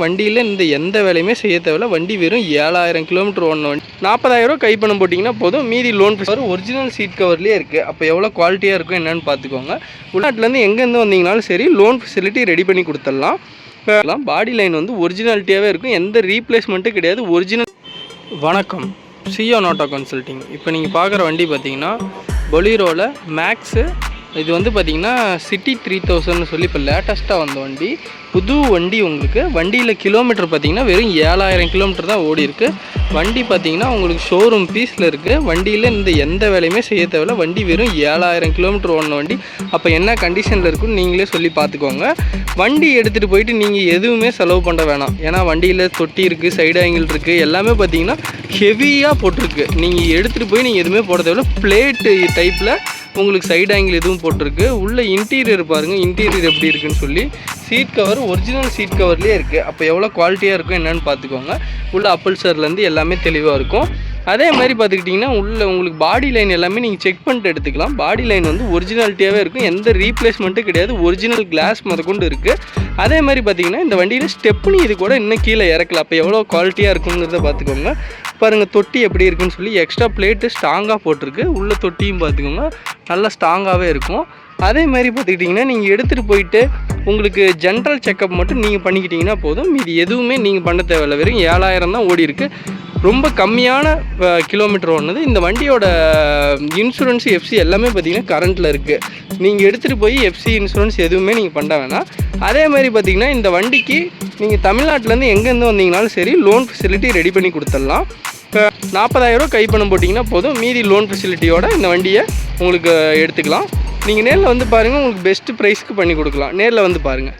வண்டியில் இந்த எந்த வேலையுமே செய்ய தேவையில்ல. வண்டி வெறும் ஏழாயிரம் கிலோமீட்டர் ஓடணும். வண்டி நாற்பதாயிரம் கை பணம் போட்டிங்கன்னா போதும். மீதி லோன் கவர் ஒரிஜினல் சீட் கவர்லேயே இருக்குது அப்போ எவ்வளோ குவாலிட்டியாக இருக்கும் என்னென்னு பார்த்துக்கோங்க. உள்நாட்டிலேருந்து எங்கேருந்து வந்தீங்கனாலும் சரி லோன் ஃபெசிலிட்டி ரெடி பண்ணி கொடுத்துடலாம். பாடி லைன் வந்து ஒரிஜினாலிட்டியாகவே இருக்கும். எந்த ரீப்ளேஸ்மெண்ட்டும் கிடையாது. ஒரிஜினல் வணக்கம். சியோ நோட்டோ கன்சல்ட்டிங் இப்போ நீங்கள் பார்க்குற வண்டி பார்த்தீங்கன்னா பொலீரோவில் மேக்ஸு இது வந்து பார்த்திங்கன்னா சிட்டி த்ரீ தௌசண்ட்னு சொல்லி இப்போ லேட்டஸ்ட்டாக வந்த வண்டி. புது வண்டி உங்களுக்கு. வண்டியில் கிலோமீட்டர் பார்த்தீங்கன்னா வெறும் ஏழாயிரம் கிலோமீட்டர் தான் ஓடி இருக்குது வண்டி பார்த்தீங்கன்னா உங்களுக்கு ஷோரூம் பீஸில் இருக்குது வண்டியில் இந்த எந்த வேலையுமே செய்ய தேவையில்ல. வண்டி வெறும் ஏழாயிரம் கிலோமீட்டர் ஓடின வண்டி. அப்போ என்ன கண்டிஷனில் இருக்குன்னு நீங்களே சொல்லி பார்த்துக்கோங்க வண்டி எடுத்துகிட்டு போயிட்டு நீங்கள் எதுவுமே செலவு பண்ண வேணாம். ஏன்னா வண்டியில் தொட்டி இருக்குது சைடு ஆங்கிள் இருக்குது எல்லாமே பார்த்தீங்கன்னா ஹெவியாக போட்டிருக்கு. நீங்கள் எடுத்துகிட்டு போய் நீங்கள் எதுவுமே போட தேவையில்ல. பிளேட்டு டைப்பில் உங்களுக்கு சைடு ஆங்கிள் எதுவும் போட்டிருக்கு. உள்ளே இன்டீரியர் பாருங்கள் இன்டீரியர் எப்படி இருக்குன்னு சொல்லி சீட் கவர் ஒரிஜினல் சீட் கவர்லேயே இருக்குது அப்போ எவ்வளோ குவாலிட்டியாக இருக்கும் என்னென்னு பார்த்துக்கோங்க. உள்ள அப்பல்சர்லேருந்து எல்லாமே தெளிவாக இருக்கும். அதே மாதிரி பார்த்துக்கிட்டிங்கன்னா உள்ள உங்களுக்கு பாடி லைன் எல்லாமே நீங்கள் செக் பண்ணிட்டு எடுத்துக்கலாம். பாடி லைன் வந்து ஒரிஜினாலிட்டியாகவே இருக்கும். எந்த ரீப்ளேஸ்மெண்ட்டும் கிடையாது. ஒரிஜினல் கிளாஸ் முதற்கொண்டு இருக்குது அதே மாதிரி பார்த்தீங்கன்னா இந்த வண்டியில் ஸ்டெப்னி இது கூட இன்னும் கீழே இறக்கலாம். அப்போ எவ்வளோ குவாலிட்டியாக இருக்குங்கிறத பார்த்துக்கோங்க. பாருங்கள் தொட்டி எப்படி இருக்குன்னு சொல்லி எக்ஸ்ட்ரா பிளேட்டு ஸ்ட்ராங்காக போட்டிருக்கு. உள்ள தொட்டியும் பார்த்துக்கோங்க. நல்லா ஸ்ட்ராங்காகவே இருக்கும். அதே மாதிரி பார்த்துக்கிட்டிங்கன்னா நீங்கள் எடுத்துகிட்டு போயிட்டு உங்களுக்கு ஜென்ரல் செக்கப் மட்டும் நீங்கள் பண்ணிக்கிட்டிங்கன்னா போதும். இது எதுவுமே நீங்கள் பண்ண தேவையில்ல. வெறும் ஏழாயிரம் தான் ஓடி இருக்குது ரொம்ப கம்மியான கிலோமீட்டர் ஒன்றுது இந்த வண்டியோட இன்சூரன்ஸ் எஃப்சி எல்லாமே பார்த்தீங்கன்னா கரண்ட்டில் இருக்குது நீங்கள் எடுத்துகிட்டு போய் எஃப்சி இன்சூரன்ஸ் எதுவுமே நீங்கள் பண்ண வேணாம். அதே மாதிரி பார்த்தீங்கன்னா இந்த வண்டிக்கு நீங்கள் தமிழ்நாட்டிலேருந்து எங்கேருந்து வந்தீங்கனாலும் சரி லோன் ஃபெசிலிட்டி ரெடி பண்ணி கொடுத்துடலாம். இப்போ நாற்பதாயிரம் கை பணம் போட்டிங்கன்னா போதும். மீதி லோன் ஃபெசிலிட்டியோட இந்த வண்டியை உங்களுக்கு எடுத்துக்கலாம். நீங்கள் நேரில் வந்து பாருங்கள் உங்களுக்கு பெஸ்ட்டு ப்ரைஸ்க்கு பண்ணி கொடுக்கலாம். நேரில் வந்து பாருங்கள்